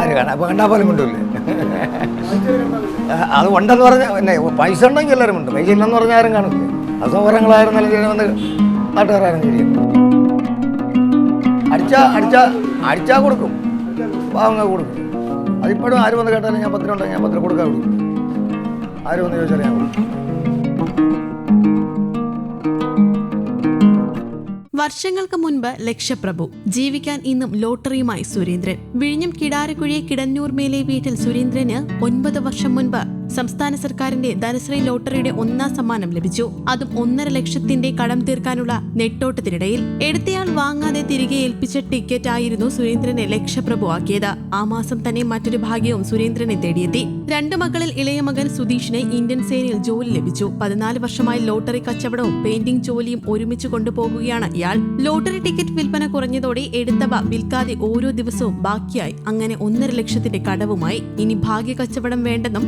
ആര് കാണാം? കണ്ടാൽ പോലും കൊണ്ടില്ലേ അത് ഉണ്ടെന്ന് പറഞ്ഞാൽ പിന്നെ പൈസ ഉണ്ടെങ്കിൽ എല്ലാവരും ഉണ്ട് പൈസ ഇല്ലെന്ന് പറഞ്ഞാൽ ആരും കാണില്ല അസൗകര്യങ്ങളായിരുന്നാലും ചെയ്യണമെന്ന് നാട്ടുകാരും ചെയ്യും. അടിച്ചാ അടിച്ചാ അടിച്ചാ കൊടുക്കും. പാവങ്ങൾ കൊടുക്കും. അതിപ്പോഴും ആര് വന്ന് കേട്ടാലും ഞാൻ പത്തിനുണ്ടെങ്കിൽ ഞാൻ പത്രം കൊടുക്കാൻ കൊടുക്കും ആര് വന്ന് ചോദിച്ചാലും ഞാൻ കൊടുക്കും. വർഷങ്ങൾക്ക് മുൻപ് ലക്ഷപ്രഭു ജീവിക്കാൻ ഇന്നും ലോട്ടറിയുമായി സുരേന്ദ്രൻ. വിഴിഞ്ഞം കിടാരക്കുഴി കിടന്നൂർ മേലെ വീട്ടിൽ സുരേന്ദ്രന് ഒൻപത് വർഷം മുൻപ് സംസ്ഥാന സർക്കാരിന്റെ ധനശ്രീ ലോട്ടറിയുടെ ഒന്നാം സമ്മാനം ലഭിച്ചു. അതും ഒന്നര ലക്ഷത്തിന്റെ കടം തീർക്കാനുള്ള നെട്ടോട്ടത്തിനിടയിൽ എടുത്തയാൾ വാങ്ങാതെ തിരികെ ഏൽപ്പിച്ച ടിക്കറ്റ് ആയിരുന്നു സുരേന്ദ്രനെ ലക്ഷപ്രഭു ആ മാസം തന്നെ മറ്റൊരു ഭാഗ്യവും സുരേന്ദ്രനെ തേടിയെത്തി. രണ്ടു മക്കളിൽ ഇളയ മകൻ സുധീഷിനെ ഇന്ത്യൻ സേനയിൽ ജോലി ലഭിച്ചു. പതിനാല് വർഷമായി ലോട്ടറി കച്ചവടവും പെയിന്റിംഗ് ജോലിയും ഒരുമിച്ച് കൊണ്ടുപോകുകയാണ് ഇയാൾ. ലോട്ടറി ടിക്കറ്റ് വിൽപ്പന കുറഞ്ഞതോടെ എടുത്തവ വിൽക്കാതെ ഓരോ ദിവസവും ബാക്കിയായി. അങ്ങനെ ഒന്നര ലക്ഷത്തിന്റെ കടവുമായി. ഇനി ഭാഗ്യ കച്ചവടം വേണ്ടെന്നും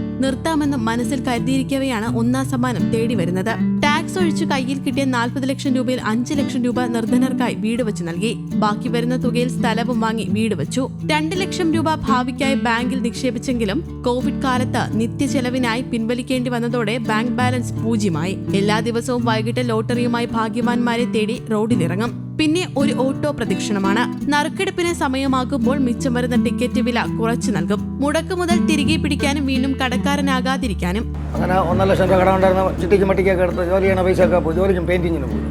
നിർത്താമെന്നും മനസ്സിൽ കരുതിയിരിക്കവെയാണ് ഒന്നാം സമ്മാനം തേടി വരുന്നത്. ടാക്സ് ഒഴിച്ച് കയ്യിൽ കിട്ടിയ നാൽപ്പത് ലക്ഷം രൂപയിൽ അഞ്ച് ലക്ഷം രൂപ നിർധനർക്കായി വീട് വെച്ച് നൽകി. ബാക്കി വരുന്ന തുകയിൽ സ്ഥലവും വാങ്ങി വീട് വെച്ചു. രണ്ട് ലക്ഷം രൂപ ഭാവിക്കായി ബാങ്കിൽ നിക്ഷേപിച്ചെങ്കിലും കോവിഡ് കാലത്ത് നിത്യ ചെലവിനായി പിൻവലിക്കേണ്ടി വന്നതോടെ ബാങ്ക് ബാലൻസ് പൂജ്യമായി. എല്ലാ ദിവസവും വൈകിട്ട് ലോട്ടറിയുമായി ഭാഗ്യവാന്മാരെ തേടി റോഡിലിറങ്ങും. പിന്നെ ഒരു ഓട്ടോ പ്രദക്ഷിണമാണ്. നറുക്കെടുപ്പിന് സമയമാകുമ്പോൾ മിച്ചം വരുന്ന ടിക്കറ്റ് വില കുറച്ചു നൽകും. മുടക്ക് മുതൽ തിരികെ പിടിക്കാനും വീണ്ടും കടക്കാരനാകാതിരിക്കാനും. അങ്ങനെ ഒന്നര ലക്ഷം രൂപ കടമുണ്ടായിരുന്ന. ചിട്ടിക്ക് മട്ടിക്കൊക്കെ എടുത്ത് ജോലി ചെയ്യണ പൈസ ഒക്കെ പോയി. ജോലിക്കും പെയിന്റിങ്ങിനും പോയി.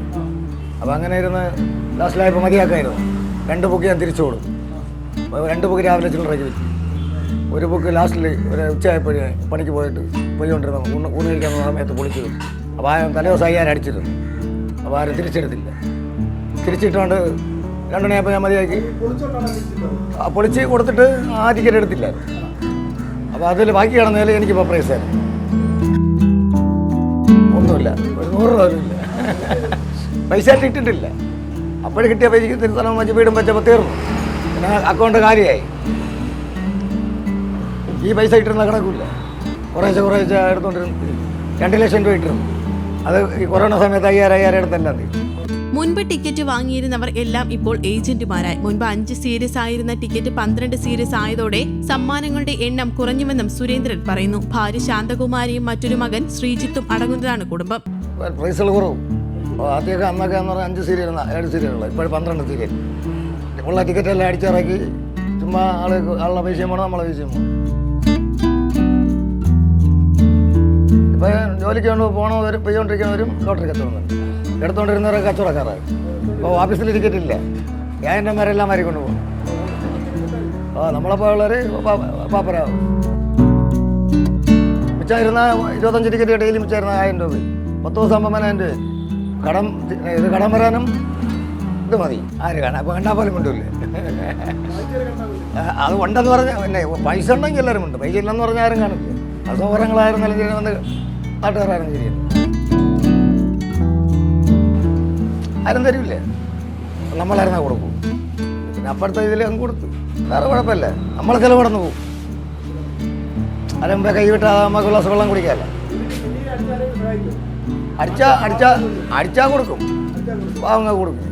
അപ്പോൾ അങ്ങനെ ഇരുന്ന് ലാസ്റ്റിലായപ്പോൾ മതിയാക്കായിരുന്നു. രണ്ട് ബുക്ക് ഞാൻ തിരിച്ചു കൊടുക്കും രണ്ട് ബുക്ക് രാവിലെ ചില്ലറയ്ക്ക് വെച്ചു. ഒരു ബുക്ക് ലാസ്റ്റിൽ ഒരു ഉച്ചയായപ്പോഴേ പണിക്ക് പോയിട്ട് പോയിക്കൊണ്ടിരുന്ന ഊണ് ഊണ് കഴിക്കാൻ സമയത്ത് പൊളിച്ചു അപ്പോൾ ആ തലേദിവസം അയ്യാൻ അടിച്ചിരുന്നു. അപ്പോൾ ആരും തിരിച്ചെടുത്തില്ല. തിരിച്ചിട്ടുകൊണ്ട് രണ്ടെണ്ണയപ്പോൾ ഞാൻ മതിയാക്കി. ആ പൊളിച്ച് കൊടുത്തിട്ട് ആ ടിക്കറ്റ് എടുത്തില്ല. അപ്പോൾ അതിൽ ബാക്കി കിടന്നതിൽ എനിക്കിപ്പോൾ പ്രൈസ് ആയിരുന്നു ഒന്നുമില്ല. ഒരു നൂറ് രൂപ ഒന്നുമില്ല പൈസ ഇട്ടിട്ടില്ല. അപ്പോഴും കിട്ടിയ പൈസക്ക് തിരുത്തലം വെച്ച് വീടും വെച്ചപ്പോൾ തീർന്നു. പിന്നെ അക്കൗണ്ട് കാര്യമായി ഈ പൈസ ഇട്ടിരുന്ന കണക്കില്ല. കുറേശ്ശെ കുറേശ്ശെ എടുത്തോണ്ടിരുന്നു. രണ്ട് ലക്ഷം രൂപ ഇട്ടിരുന്നു. അത് ഈ കൊറോണ സമയത്ത് അയ്യായിരം അയ്യായിരം എടുത്തെല്ലാം തീരും മുൻപ് ടിക്കറ്റ് വാങ്ങിയിരുന്നവർ എല്ലാം ഇപ്പോൾ ഏജന്റുമാരായി. മുൻപ് അഞ്ച് സീരീസ് ആയിരുന്ന ടിക്കറ്റ് പന്ത്രണ്ട് സീരീസ് ആയതോടെ സമ്മാനങ്ങളുടെ എണ്ണം കുറഞ്ഞുവെന്നും സുരേന്ദ്രൻ പറയുന്നു. ഭാര്യ ശാന്തകുമാരിയും മറ്റൊരു മകൻ ശ്രീജിത്തും അടങ്ങുന്നതാണ് കുടുംബം. പ്രൈസുകൾ കുറവും. ആദ്യമൊക്കെ അന്നൊക്കെ എന്ന് പറഞ്ഞാൽ അഞ്ച് സീരിയൽ ഏഴ് സീരിയലുള്ള ഇപ്പോൾ പന്ത്രണ്ട് സീരിയൽ. ഉള്ള ടിക്കറ്റ് എല്ലാം അടിച്ചിറക്കി. ചുമ്മാ ആൾ ആളുടെ പൈസയും വേണം നമ്മളെ പൈസയും വേണം. ഇപ്പം ജോലിക്ക് കൊണ്ട് പോകണവരും പെയ്യോണ്ടിരിക്കുന്നവരും ലോട്ടറി കച്ചവടം എടുത്തുകൊണ്ടിരുന്നവരെ കച്ചവടക്കാരായി അപ്പോൾ ഓഫീസിൽ ടിക്കറ്റ് ഇല്ല. മരെല്ലാം മാറി കൊണ്ടുപോകും. ആ നമ്മളപ്പോൾ ഉള്ളവർ പാപ്പരാകും മിച്ചായിരുന്ന ഇരുപത്തഞ്ച് ടിക്കറ്റ് ഡെയിലി മിച്ചായിരുന്ന ആയിരം രൂപ. പത്ത് ദിവസം അമ്പതിനായിരം രൂപ കടം ഇത് കടം വരാനും ഇത് മതി. ആര് കാണാം? അപ്പോൾ കണ്ടാൽ പോലും കൊണ്ടില്ലേ അത് ഉണ്ടെന്ന് പറഞ്ഞാൽ പിന്നെ പൈസ ഉണ്ടെങ്കിൽ എല്ലാവരും ഉണ്ട്. പൈസ ഇല്ലെന്ന് പറഞ്ഞാൽ ആരും കാണില്ല. ശരി ചെയ്യണമെന്ന് നാട്ടുകാരായിരുന്നു ചെയ്യുന്നു ആരും തരില്ലേ? നമ്മളായിരുന്നാ കൊടുക്കും? പിന്നെ അപ്പുറത്തെ ഇതിൽ അങ്ങ് കൊടുത്തു. വേറെ കുഴപ്പമില്ല. നമ്മളെ ചിലവിടന്ന് പോകും കൈ വിട്ടാൽ നമുക്ക് ഗ്ലാസ് വെള്ളം കുടിക്കാല്ല. അടിച്ചാ അടിച്ചാ അടിച്ചാ കൊടുക്കും. പാവങ്ങ കൊടുക്കും.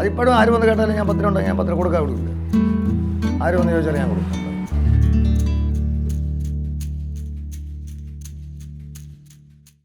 അതിപ്പോഴും ആരും വന്ന് കേട്ടാലും ഞാൻ പത്തിനുണ്ടെങ്കിൽ ഞാൻ പത്തിന് കൊടുക്കാൻ കൊടുക്കില്ല ആരും വന്ന് ചോദിച്ചാലും ഞാൻ കൊടുക്കും.